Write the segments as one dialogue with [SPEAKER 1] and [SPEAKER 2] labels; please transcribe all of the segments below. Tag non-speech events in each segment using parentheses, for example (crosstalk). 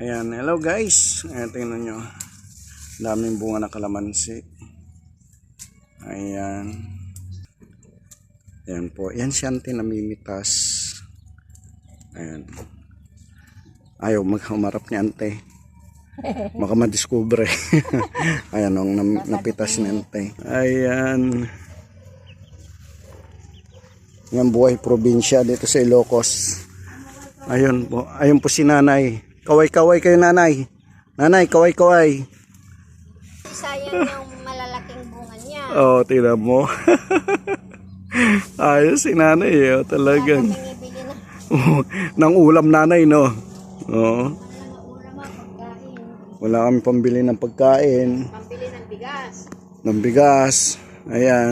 [SPEAKER 1] Ayan, hello guys. Ayan, tingnan nyo. Daming bunga na kalamansi. Ayan. Ayan po. Yan si ante namimitas. Ayan. Ayaw maghumarap ni ante. Baka madiskubre. (laughs) Ayan, ang napitas ni ante. Ayan. Yan buhay probinsya dito sa Ilocos. Ayun po. Ayun po si nanay. Kaway-kaway kayo nanay. Nanay, kaway-kaway.
[SPEAKER 2] Sayang yung malalaking bunga niya.
[SPEAKER 1] Oo, oh, tingnan mo. (laughs) Ayos si nanay eh, oh, talagang.
[SPEAKER 2] Na. (laughs)
[SPEAKER 1] Nang ulam nanay, no? Oo.
[SPEAKER 2] Pagkain.
[SPEAKER 1] Wala kami pambili ng pagkain,
[SPEAKER 2] Pambili ng bigas.
[SPEAKER 1] ng bigas. Ayan.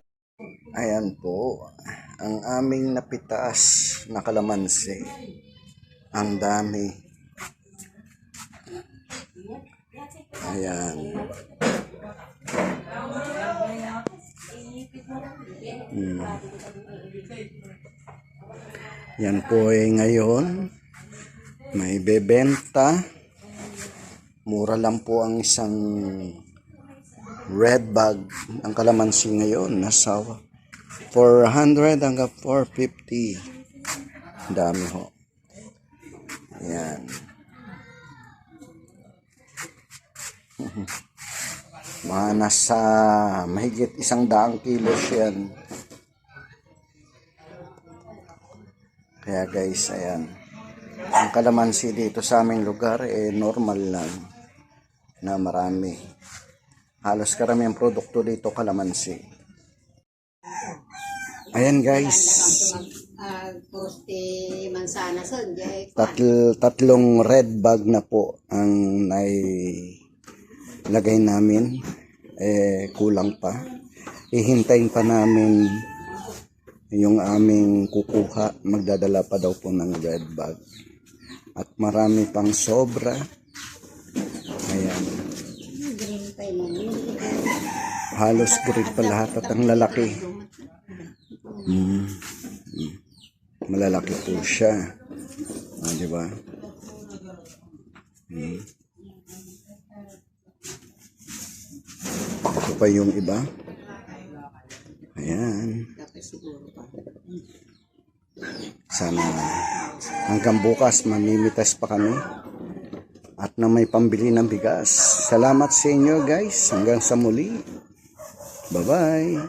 [SPEAKER 1] Ayan po. Ang aming napitas na kalamansi. Ang dami. Ayan. Hmm. Yan po ay ngayon. May bebenta. Mura lang po ang isang red bag ng kalamansi ngayon. Nasa 400 hanggang 450. Dami ho. Ayan. Mga nasa mahigit isang daang kilos yan. Kaya guys, ayan. Ang kalamansi dito sa aming lugar, eh, normal lang na marami. Halos karamihan produkto dito kalamansi. Ayan guys,
[SPEAKER 2] Ah,
[SPEAKER 1] tatl tatlong red bag na po ang nai lagay namin. Eh, kulang pa. Ihintayin pa namin yung aming kukuha. Magdadala pa daw po ng red bag. At marami pang sobra. Ayan.
[SPEAKER 2] Green.
[SPEAKER 1] Halos grade pa lahat at ang lalaki. Mm. Malalaki po siya. Ah, di ba? Mm. Pa yung iba. Ayan. Sana hanggang bukas mamimitas pa kami at na may pambili ng bigas. Salamat sa inyo guys. Hanggang sa muli. Bye-bye.